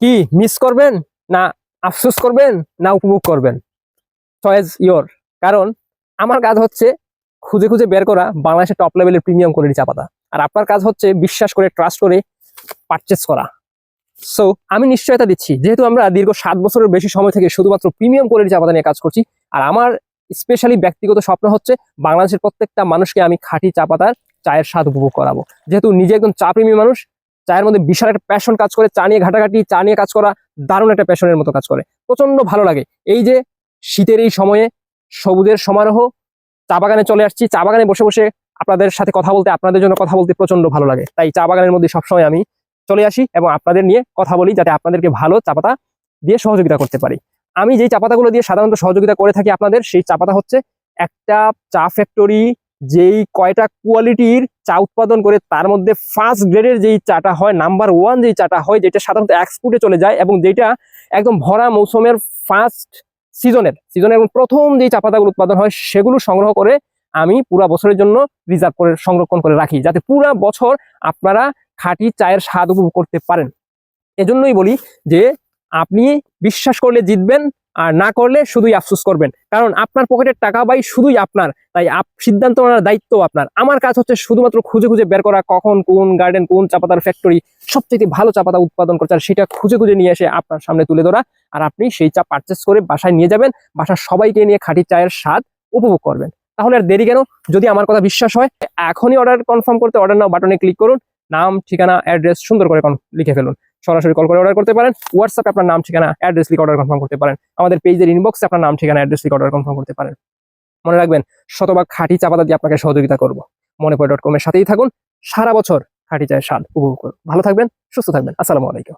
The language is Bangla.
কি মিস করবেন না আফসোস করবেন না উপভোগ করবেন? চয়েস ইয়োর কারণ আমার কাজ হচ্ছে খুঁজে খুঁজে বের করা বাংলাদেশের টপ লেভেলের প্রিমিয়াম কোয়ালিটি চা পাতা আর আপনার কাজ হচ্ছে বিশ্বাস করে ট্রাস্ট করে পারচেস করা। সো আমি নিশ্চয়তা দিচ্ছি। যেহেতু আমরা দীর্ঘ সাত বছরের বেশি সময় থেকে শুধুমাত্র প্রিমিয়াম কোয়ালিটি চা পাতা নিয়ে কাজ করছি, আর আমার স্পেশালি ব্যক্তিগত স্বপ্ন হচ্ছে বাংলাদেশের প্রত্যেকটা মানুষকে আমি খাঁটি চা পাতার চায়ের স্বাদ উপভোগ করাবো। যেহেতু নিজে একজন চা প্রেমী মানুষ চায়ের মধ্যে বিশাল একটা প্যাশন কাজ করে, চা নিয়ে ঘাটাঘাটি, চা নিয়ে কাজ করা, দারুণ একটা প্যাশনের মতো কাজ করে। প্রচণ্ড ভালো লাগে। এই যে শীতের এই সময়ে সবুজের সমারোহ, চা বাগানে চলে আসছি। চা বাগানে বসে বসে আপনাদের সাথে কথা বলতে, আপনাদের জন্য কথা বলতে প্রচণ্ড ভালো লাগে। তাই চা বাগানের মধ্যে সবসময় আমি চলে আসি এবং আপনাদের নিয়ে কথা বলি যাতে আপনাদেরকে ভালো চা পাতা দিয়ে সহযোগিতা করতে পারি। আমি যেই চা পাতাগুলো দিয়ে সাধারণত সহযোগিতা করে থাকি আপনাদের, সেই চা পাতা হচ্ছে একটা চা ফ্যাক্টরি যেই কয়টা কোয়ালিটির চা উৎপাদন করে তার মধ্যে ফার্স্ট গ্রেডের যেই চাটা হয় নাম্বার ওয়ান যেই চাটা হয়, যেটা সাধারণত এক্সপোর্টে চলে যায় এবং যেটা একদম ভরা মৌসুমের ফার্স্ট সিজনের সিজনের প্রথম যেই চা পাতাগুলো উৎপাদন হয়, সেগুলো সংগ্রহ করে আমি পুরা বছরের জন্য রিজার্ভ করে, সংরক্ষণ করে রাখি, যাতে পুরা বছর আপনারা খাঁটি চায়ের স্বাদ উপভোগ করতে পারেন। এজন্যই বলি যে, আপনি বিশ্বাস করলে জিতবেন আর না করলে শুধুই আফসোস করবেন। কারণ আপনার পকেটের টাকা বাই শুধুই আপনার। তাই সিদ্ধান্ত নেওয়ার দায়িত্ব আপনার। আমার কাজ হচ্ছে শুধুমাত্র খুঁজে খুঁজে বের করা, কখন কোন গার্ডেন কোন চাপাতার ফ্যাক্টরি সবচেয়ে ভালো চাপাতা উৎপাদন করছে, আর সেটা খুঁজে খুঁজে নিয়ে এসে আপনার সামনে তুলে ধরা। আর আপনি সেই চা পারচেস করে বাসায় নিয়ে যাবেন। বাসার সবাইকে নিয়ে খাঁটি চায়ের স্বাদ উপভোগ করবেন। তাহলে আর দেরি কেন? যদি আমার কথা বিশ্বাস হয়, এখনই অর্ডার কনফার্ম করতে অর্ডার নাও বাটনে ক্লিক করুন। নাম, ঠিকানা অ্যাড্রেস সুন্দর করে লিখে ফেলুন। সরাসরি কল করে অর্ডার করতে পারেন হোয়াটসঅ্যাপে আপনার নাম, ঠিকানা অ্যাড্রেস লিখে অর্ডার কনফার্ম করতে পারেন। আমাদের পেজের ইনবক্সে আপনার নাম, ঠিকানা অ্যাড্রেস লিখে অর্ডার কনফার্ম করতে পারেন। মনে রাখবেন, শতভাগ খাঁটি চাপাতা দিয়ে আপনাকে সহযোগিতা করব। মনে পড়ে ডট কমের সাথেই থাকুন, সারা বছর খাঁটি চায়ের সাল উপভোগ করুন। ভালো থাকবেন, সুস্থ থাকবেন। আসসালামু আলাইকুম।